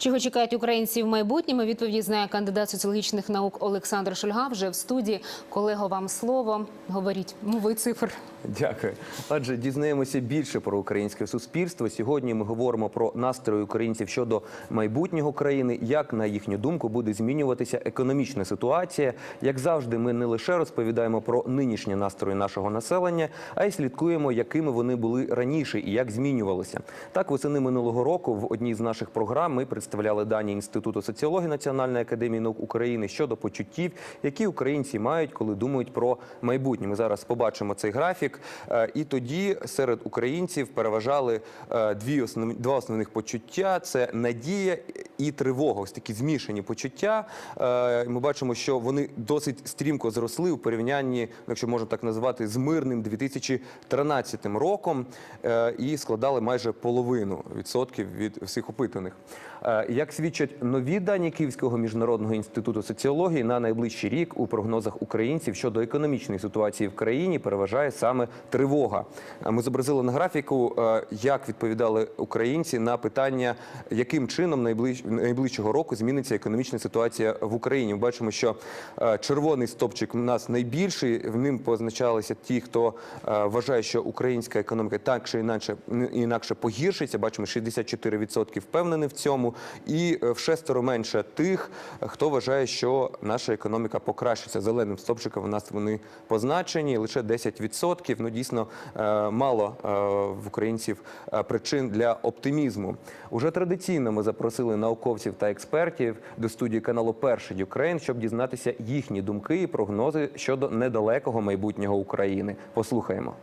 Чого чекають українці в майбутньому? Відповіді знає кандидат соціологічних наук Олександр Шульга. Вже в студії. Колего, вам слово. Говоріть, ну ви цифр. Дякую. Отже, дізнаємося більше про українське суспільство. Сьогодні ми говоримо про настрої українців щодо майбутнього країни, як на їхню думку буде змінюватися економічна ситуація. Як завжди, ми не лише розповідаємо про нинішні настрої нашого населення, а й слідкуємо, якими вони були раніше і як змінювалися. Так, восени минулого року в одній з наших програм ми представляли дані інституту соціології Національної академії наук України щодо почуттів, які українці мають, коли думають про майбутнє. Ми зараз побачимо цей графік. Е, І тоді серед українців переважали е, дві основні два основних почуття: це надія і тривога. Ось такі змішані почуття. Е, Ми бачимо, що вони досить стрімко зросли у порівнянні, якщо можна так назвати, з мирним 2013 роком і складали майже половину відсотків від всіх опитаних. Е, Як свідчать нові дані Київського міжнародного інституту соціології на найближчий рік у прогнозах українців щодо економічної ситуації в країні переважає саме тривога. Е, Ми зобразили на графіку, е, як відповідали українці на питання, яким чином найближ... найближчого року зміниться економічна ситуація в Україні. Ми бачимо, що червоний стопчик у нас найбільший. В ним позначалися ті, хто вважає, що українська економіка так чи інакше інакше погіршиться. Бачимо, 64% впевнені в цьому, і е, в шестеро менше тих, хто вважає, що наша економіка покращиться. Зеленим стопчиком у нас вони позначені лише 10%. Ну дійсно е, мало е, в українців причин для оптимізму. Уже традиційно ми запросили науковців та експертів до студії каналу Перший Юкрейн, щоб дізнатися їхні думки і прогнози щодо недалекого майбутнього України. Послухаємо.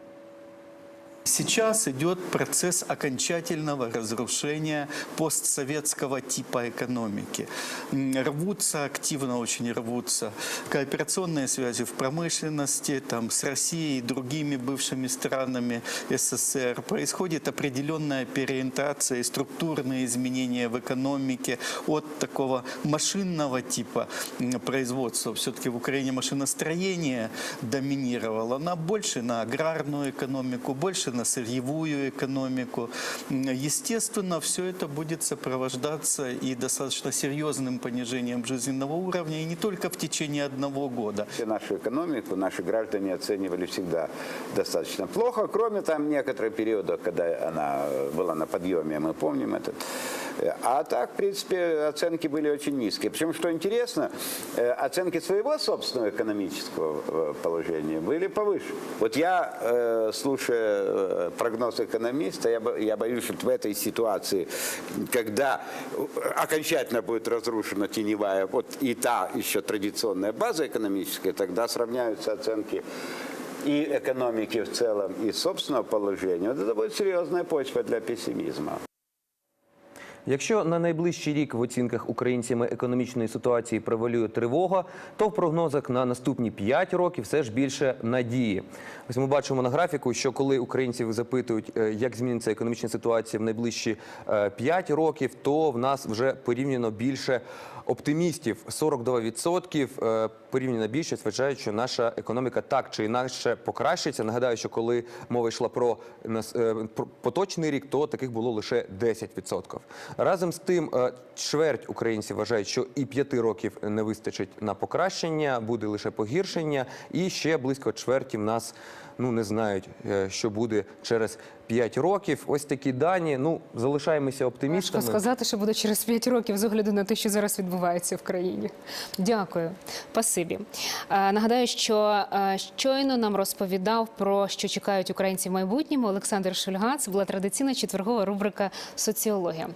Сейчас идет процесс окончательного разрушения постсоветского типа экономики. Рвутся, активно очень рвутся кооперационные связи в промышленности, там, с Россией и другими бывшими странами СССР. Происходит определенная переориентация и структурные изменения в экономике от такого машинного типа производства. Все-таки в Украине машиностроение доминировало, на больше на аграрную экономику, больше на сырьевую экономику. Естественно, все это будет сопровождаться и достаточно серьезным понижением жизненного уровня, и не только в течение одного года. Нашу экономику наши граждане оценивали всегда достаточно плохо, кроме там некоторых периодов, когда она была на подъеме, мы помним этот. А так, в принципе, оценки были очень низкие. Причем, что интересно, э, оценки своего собственного экономического э, положения были повыше. Вот я, э, слушая прогноз экономиста, я боюсь, что в этой ситуации, когда окончательно будет разрушена теневая, вот и та еще традиционная база экономическая, тогда сравняются оценки и экономики в целом, и собственного положения. Вот это будет серьезная почва для пессимизма. Якщо на найближчий рік в оцінках українцями економічної ситуації превалює тривога, то в прогнозах на наступні 5 років все ж більше надії. Ось ми бачимо на графіку, що коли українців запитують, е, як зміниться економічна ситуація в найближчі 5 років, то в нас вже порівняно більше оптимістів 42%. Порівняно більшість вважають, що наша економіка так чи інакше покращиться. Нагадаю, що коли мова йшла про е, поточний рік, то таких було лише 10%. Разом з тим, е, чверть українців вважають, що і п'яти років не вистачить на покращення, буде лише погіршення, і ще близько чверті в нас ну не знають, е, що буде через 5 років. Ось такі дані. Ну залишаємося Важко сказати, що буде через 5 років з огляду на те, що зараз відбувається в країні. Дякую, спасибі. Е, Нагадаю, що е, щойно нам розповідав про що чекають українці в майбутньому. Олександр Шульга. Це була традиційна четвергова рубрика Соціологія.